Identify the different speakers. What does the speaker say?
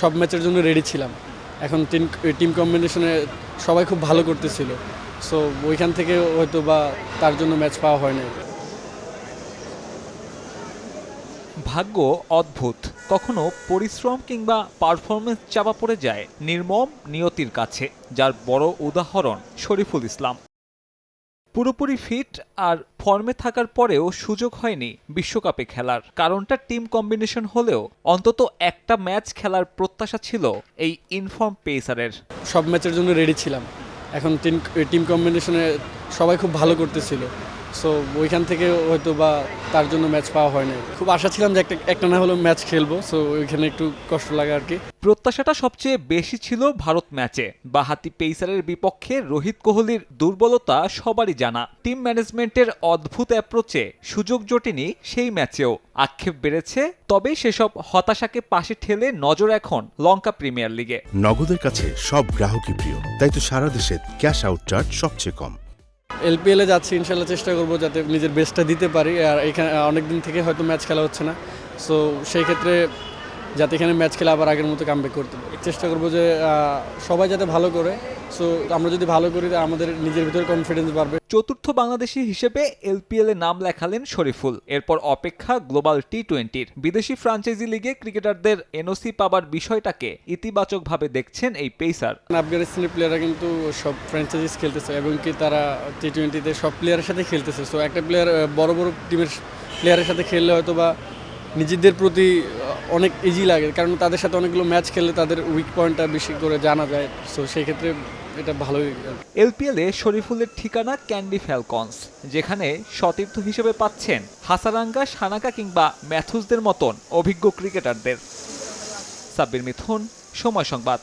Speaker 1: সব ম্যাচের জন্য রেডি ছিলাম। এখন টিম টিম কম্বিনেশনে সবাই খুব ভালো করতেছিল। সো ওইখান থেকে হয়তো বা তার জন্য ম্যাচ পাওয়া হয় নাই।
Speaker 2: ভাগ্য অদ্ভুত। কখনো পরিশ্রম কিংবা পারফরমেন্স চাপা পড়ে যায় নির্মম নিয়তির কাছে, যার বড় উদাহরণ শরীফুল ইসলাম। পুরোপুরি ফিট আর ফর্মে থাকার পরেও সুযোগ হয়নি বিশ্বকাপে খেলার। কারণটা টিম কম্বিনেশন হলেও অন্তত একটা ম্যাচ খেলার প্রত্যাশা ছিল এই ইনফর্ম পেসারের
Speaker 1: সব ম্যাচের জন্য রেডি ছিলাম। এখন টিম টিম কম্বিনেশনে সবাই খুব ভালো করতেছিল। সো ওইখান থেকে হয়তো বা তার জন্য ম্যাচ পাওয়া হয় নাই। খুব আশা ছিলাম যে একটা একটা না হলেও ম্যাচ খেলব। সো ওইখানে একটু কষ্ট লাগে আর কি।
Speaker 2: প্রত্যাশাটা সবচেয়ে বেশি ছিল ভারত ম্যাচে বাহাতি পেসারের বিপক্ষে রোহিত কোহলির দুর্বলতা সবারই জানা। টিম ম্যানেজমেন্টের অদ্ভুত অ্যাপ্রোচে সুযোগ জটেনি সেই ম্যাচেও আক্ষেপ বেড়েছে তবে সেসব হতাশাকে পাশে ঠেলে নজর এখন লঙ্কা প্রিমিয়ার লিগে।
Speaker 3: নগদের কাছে সব গ্রাহকই প্রিয় তাই তো সারা দেশে ক্যাশ আউট চার্জ সবচেয়ে কম।
Speaker 1: এলপিএলে যাচ্ছি, ইনশাল্লাহ চেষ্টা করব যাতে নিজের বেস্টটা দিতে পারি। আর এখানে অনেক দিন থেকে হয়তো ম্যাচ খেলা হচ্ছে না। সো সেই ক্ষেত্রে যাতে এখানে ম্যাচ খেলে আবার আগের মতো কামব্যাক করতে চেষ্টা করব যে সবাই যাতে ভালো করে। সো আমরা যদি ভালো করি আমাদের নিজের ভিতরে কনফিডেন্স বাড়বে।
Speaker 2: চতুর্থ বাংলাদেশি হিসেবে এলপিএল এ নাম লেখালেন শরীফুল। এরপর অপেক্ষা গ্লোবাল টি টোয়েন্টির বিদেশি ফ্রাঞ্চাইজি লিগে ক্রিকেটারদের এনওসি পাবার বিষয়টাকে ইতিবাচকভাবে দেখছেন এই পেসার
Speaker 1: আফগানিস্তানের প্লেয়াররা কিন্তু সব ফ্র্যাঞ্চাইজিস খেলতেছে এবং কি তারা টি টোয়েন্টিতে সব প্লেয়ারের সাথে খেলতেছে। সো একটা প্লেয়ার বড় বড় টিমের প্লেয়ারের সাথে খেললে হয়তো বা নিজেদের প্রতি অনেক ইজি লাগে। কারণ তাদের সাথে অনেকগুলো ম্যাচ খেলে তাদের উইক পয়েন্টটা বেশি করে জানা যায়। সো সেক্ষেত্রে এটা ভালোই।
Speaker 2: এলপিএলে শরীফুলের ঠিকানা ক্যান্ডি ফ্যালকনস, যেখানে সতীর্থ হিসেবে পাচ্ছেন হাসারাঙ্গা, সানাকা কিংবা ম্যাথুসদের মতন অভিজ্ঞ ক্রিকেটারদের। সাব্বির মিথুন, সময় সংবাদ।